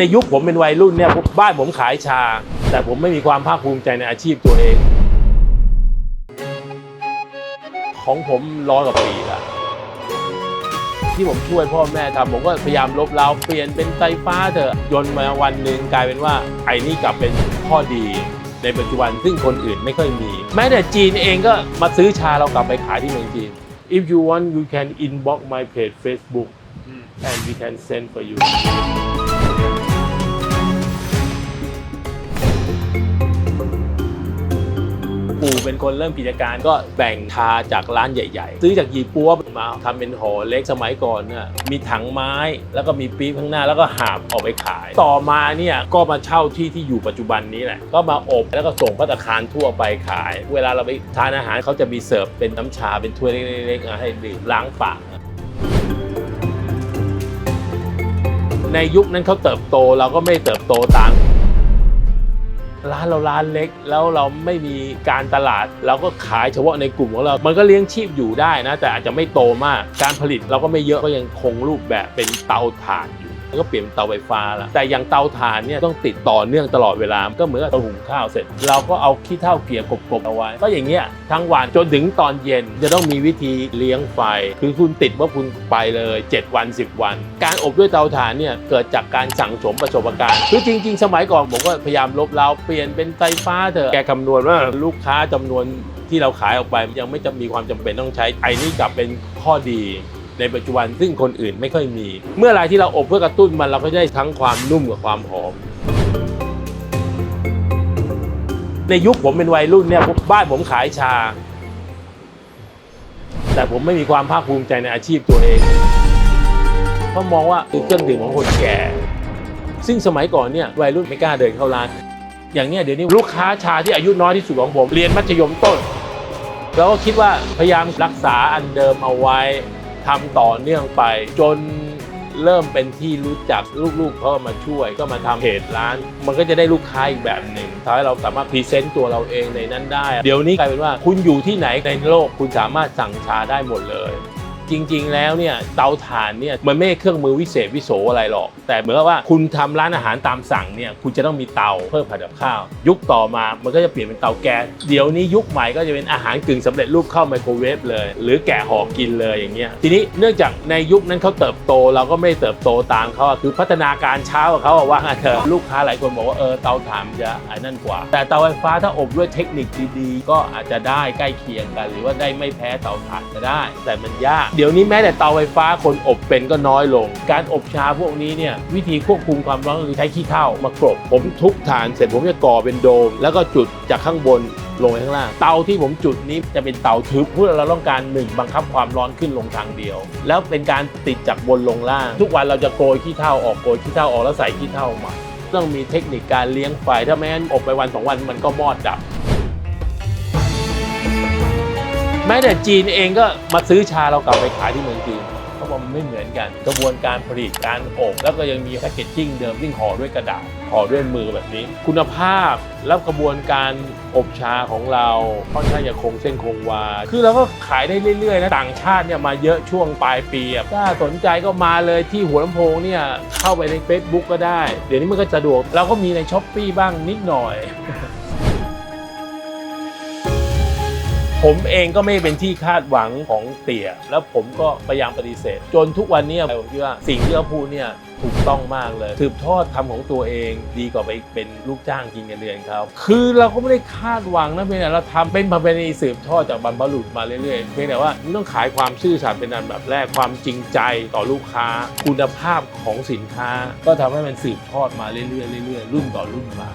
ในยุคผมเป็นวัยรุ่นเนี่ยบ้านผมขายชา แต่ผมไม่มีความภาคภูมิใจในอาชีพตัวเอง ของผมร้อยกว่าปีละที่ผมช่วยพ่อแม่ทำผมก็พยายามลบเล้าเปลี่ยนเป็นไฟฟ้าเถอะยนมาวันหนึ่งกลายเป็นว่าไอ้นี่กลับเป็นข้อดีในปัจจุบันซึ่งคนอื่นไม่ค่อยมี แม้แต่จีนเองก็มาซื้อชาเรากลับไปขายที่เมืองจีน if you want you can inbox my page Facebook and we can send for you เป็นคนเริ่มกิจการก็แบ่งชาจากร้านใหญ่ๆ ซื้อจากยีปัวมาทำเป็นห่อเล็กสมัยก่อนเนี่ยมีถังไม้แล้วก็มีปี๊บข้างหน้าแล้วก็หาบออกไปขาย ต่อมาเนี่ยก็มาเช่าที่ที่อยู่ปัจจุบันนี้แหละก็มาอบแล้วก็ส่งพัตตาคารทั่วไปขาย เวลาเราไปทานอาหารเขาจะมีเสิร์ฟเป็นน้ำชาเป็นถ้วยเล็กๆให้ดื่มล้างปากในยุคนั้นเขาเติบโตเราก็ไม่เติบโตตาม ร้านเราร้านเล็ก แล้วเราไม่มีการตลาด เราก็ขายเฉพาะในกลุ่มของเรา มันก็เลี้ยงชีพอยู่ได้นะ แต่อาจจะไม่โตมาก การผลิตเราก็ไม่เยอะก็ยังคงรูปแบบเป็นเตาถ่านอยู่ ก็เปลี่ยนเป็นเตาไฟฟ้าล้วแต่อย่างเตาถ่านเนี่ยต้องติดต่อเนื่องตลอดเวลา ก็เหมือนกับเราหุงข้าวเสร็จ เราก็เอาขี้เถ้าเกลี่ยกบๆเอาไว้ ก็อย่างเงี้ยทั้งวันจนถึงตอนเย็นจะต้องมีวิธีเลี้ยงไฟ คือคุณติดว่าคุณไปเลย 7 วัน 10 วัน การอบด้วยเตาถ่านเนี่ยเกิดจากการสั่งสมประสบการณ์คือจริง ๆ สมัยก่อนผมก็พยายามลบเล้าเปลี่ยนเป็นไฟฟ้าเถอะแกคำนวณว่าลูกค้าจำนวนที่เราขายออกไปยังไม่จะมีความจำเป็นต้องใช้ไอ้นี่กลับเป็นข้อดี ในปัจจุบันซึ่งคนอื่นไม่ค่อยมี เมื่อไรที่เราอบเพื่อกระตุ้นมันเราก็ได้ทั้งความนุ่มกับความหอม ในยุคผมเป็นวัยรุ่นเนี่ยบ้านผมขายชา แต่ผมไม่มีความภาคภูมิใจในอาชีพตัวเองเพราะมองว่าคือเครื่องดื่มของคนแก่ ซึ่งสมัยก่อนเนี่ยวัยรุ่นไม่กล้าเดินเข้าร้านอย่างเนี้ยเดี๋ยวนี้ลูกค้าชาที่อายุน้อยที่สุดของผมเรียนมัธยมต้น แล้วก็คิดว่าพยายามรักษาอันเดิมเอาไว้ ทำต่อเนื่องไป จนเริ่มเป็นที่รู้จักลูกๆเขามาช่วย ก็มาทำเพจร้าน มันก็จะได้ลูกค้าอีกแบบหนึ่งทำให้เราสามารถพรีเซนต์ตัวเราเองในนั้นได้ เดี๋ยวนี้กลายเป็นว่าคุณอยู่ที่ไหนในโลกคุณสามารถสั่งชาได้หมดเลย จริง ๆ แล้วเนี่ยเตาถ่านเนี่ยมันไม่เครื่องมือวิเศษวิโสอะไรหรอก แต่เหมือนกับว่าคุณทำร้านอาหารตามสั่งเนี่ยคุณจะต้องมีเตาเพื่อผัดกับข้าว ยุคต่อมามันก็จะเปลี่ยนเป็นเตาแก๊สเดี๋ยวนี้ยุคใหม่ก็จะเป็นอาหารกึ่งสำเร็จรูปเข้าไมโครเวฟเลย หรือแกะห่อกินเลยอย่างเงี้ยทีนี้เนื่องจากในยุคนั้นเขาเติบโตเราก็ไม่ได้เติบโตตามเขาคือพัฒนาการเช้ากว่าเขาว่างเถอะลูกค้าหลายคนบอกว่าเออเตาถ่านมันจะไอ้นั่นกว่า แต่เตาไฟฟ้าถ้าอบด้วยเทคนิคดีๆก็อาจจะได้ใกล้เคียงกัน หรือว่าได้ไม่แพ้เตาถ่านก็ได้ แต่มันยากเดี๋ยวนี้แม้แต่เตาไฟฟ้าคนอบเป็นก็น้อยลง การอบชาพวกนี้เนี่ยวิธีควบคุมความร้อนก็คือใช้ขี้เถ้ามากรบ ผมทุบถ่านเสร็จผมจะก่อเป็นโดม แล้วก็จุดจากข้างบนลงไปข้างล่าง เตาที่ผมจุดนี้จะเป็นเตาทึบเพื่อเราต้องการหนึ่งบังคับความร้อนขึ้นลงทางเดียว แล้วเป็นการติดจากบนลงล่าง ทุกวันเราจะโกยขี้เถ้าออกโกยขี้เถ้าออกแล้วใส่ขี้เถ้าใหม่ต้องมีเทคนิคการเลี้ยงไฟถ้าไม่งั้นอบไปวันสองวันมันก็มอดดับ แม้แต่จีนเองก็มาซื้อชาเรากลับไปขายที่เมืองจีนเขาบอกมันไม่เหมือนกัน กระบวนการผลิตการอบแล้วก็ยังมีแพคเกจจิ้งเดิมที่ห่อด้วยกระดาษห่อด้วยมือแบบนี้ คุณภาพแล้วกระบวนการอบชาของเราค่อนข้างจะคงเส้นคงวา คือเราก็ขายได้เรื่อยๆนะต่างชาติเนี่ยมาเยอะช่วงปลายปีถ้าสนใจก็มาเลยที่หัวลำโพงเนี่ยเข้าไปใน Facebook ก็ได้ เดี๋ยวนี้มันก็สะดวกเราก็มีในช้อปปีบ้างนิดหน่อย ผมเองก็ไม่เป็นที่คาดหวังของเตี่ย แล้วผมก็พยายามปฏิเสธ จนทุกวันนี้ผมคิดว่าสิ่งที่เขาพูดเนี่ยถูกต้องมากเลยสืบทอดทำของตัวเองดีกว่าไปเป็นลูกจ้างกินเงินเดือนเขาคือเราก็ไม่ได้คาดหวังนะเพียงแต่เราทำเป็นประเพณีสืบทอดจากบรรพบุรุษมาเรื่อยๆเพียงแต่ว่ามันต้องขายความซื่อสัตย์เป็นอันดับแรกความจริงใจต่อลูกค้า คุณภาพของสินค้า ก็ทำให้มันสืบทอดมาเรื่อยๆเรื่อยๆรุ่นต่อรุ่นมา